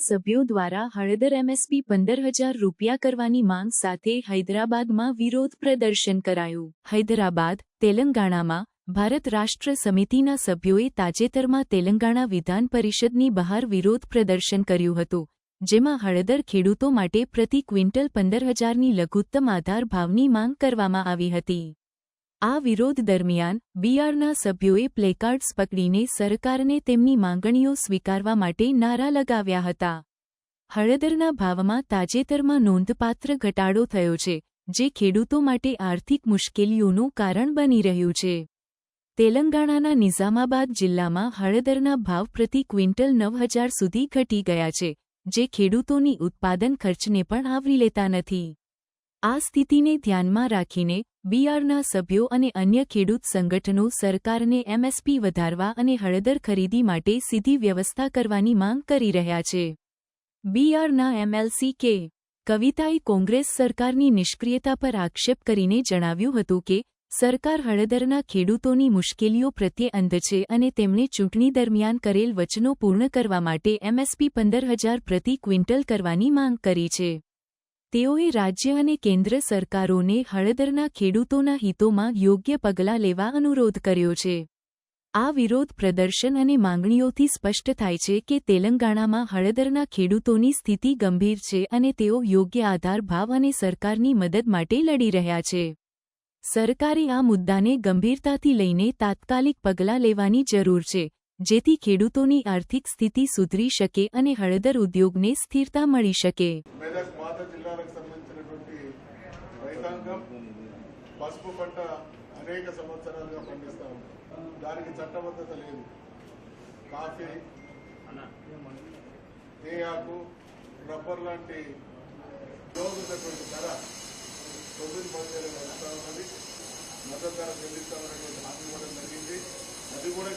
સભ્યો દ્વારા હળદર એમએસપી પંદર હજાર રૂપિયા કરવાની માંગ સાથે હૈદરાબાદમાં વિરોધ પ્રદર્શન કરાયું. હૈદરાબાદ, તેલંગાણામાં, ભારત રાષ્ટ્ર સમિતિના સભ્યોએ તાજેતરમાં તેલંગાણા વિધાન પરિષદની બહાર વિરોધ પ્રદર્શન કર્યું હતું, જેમાં હળદર ખેડૂતો માટે પ્રતિ ક્વિન્ટલ પંદર હજારની લઘુત્તમ આધાર ભાવની માંગ કરવામાં આવી હતી. આ વિરોધ દરમિયાન બીઆરના સભ્યોએ પ્લેકાર્ડ્સ પકડીને સરકારને તેમની માંગણીઓ સ્વીકારવા માટે નારા લગાવ્યા હતા. હળદરના ભાવમાં તાજેતરમાં નોંધપાત્ર ઘટાડો થયો છે, જે ખેડૂતો માટે આર્થિક મુશ્કેલીઓનું કારણ બની રહ્યું છે. તેલંગાણાના નિઝામાબાદ જિલ્લામાં હળદરના ભાવ પ્રતિ ક્વિન્ટલ નવ હજાર સુધી ઘટી ગયા છે, જે ખેડૂતોની ઉત્પાદન ખર્ચને પણ આવરી લેતા નથી. આ સ્થિતિને ધ્યાનમાં રાખીને બીઆરના સભ્યો અને અન્ય ખેડૂત સંગઠનો સરકારને એમએસપી વધારવા અને હળદર ખરીદી માટે સીધી વ્યવસ્થા કરવાની માંગ કરી રહ્યા છે. બીઆરના એમએલસી કે કવિતાએ કોંગ્રેસ સરકારની નિષ્ક્રિયતા પર આક્ષેપ કરીને જણાવ્યું હતું કે સરકાર હળદરના ખેડૂતોની મુશ્કેલીઓ પ્રત્યે અંધ છે અને તેમણે ચૂંટણી દરમિયાન કરેલ વચનો પૂર્ણ કરવા માટે એમએસપી પંદર હજાર પ્રતિ ક્વિન્ટલ કરવાની માંગ કરી છે. તેઓએ રાજ્ય અને કેન્દ્ર સરકારોને હળદરના ખેડૂતોના હિતોમાં યોગ્ય પગલાં લેવા અનુરોધ કર્યો છે. આ વિરોધ પ્રદર્શન અને માંગણીઓથી સ્પષ્ટ થાય છે કે તેલંગાણામાં હળદરના ખેડૂતોની સ્થિતિ ગંભીર છે અને તેઓ યોગ્ય આધાર ભાવ અને સરકારની મદદ માટે લડી રહ્યા છે. સરકારે આ મુદ્દાને ગંભીરતાથી લઈને તાત્કાલિક પગલાં લેવાની જરૂર છે, જેથી ખેડૂતોની આર્થિક સ્થિતિ સુધરી શકે અને હળદર ઉદ્યોગને સ્થિરતા મળી શકે. రైతాంగం పసుపు పంట అనేక సంవత్సరాలుగా పండిస్తా ఉంటాం దానికి చట్టబద్ధత లేదు. కాఫీ తేయాకు రబ్బర్ లాంటి ఉపయోగించినటువంటి ధర తొమ్మిది పదివేలు నడుస్తా ఉన్నది. మద్దతు ధర చెల్లిస్తామనేటువంటి హామీ ఇవ్వడం జరిగింది. అది కూడా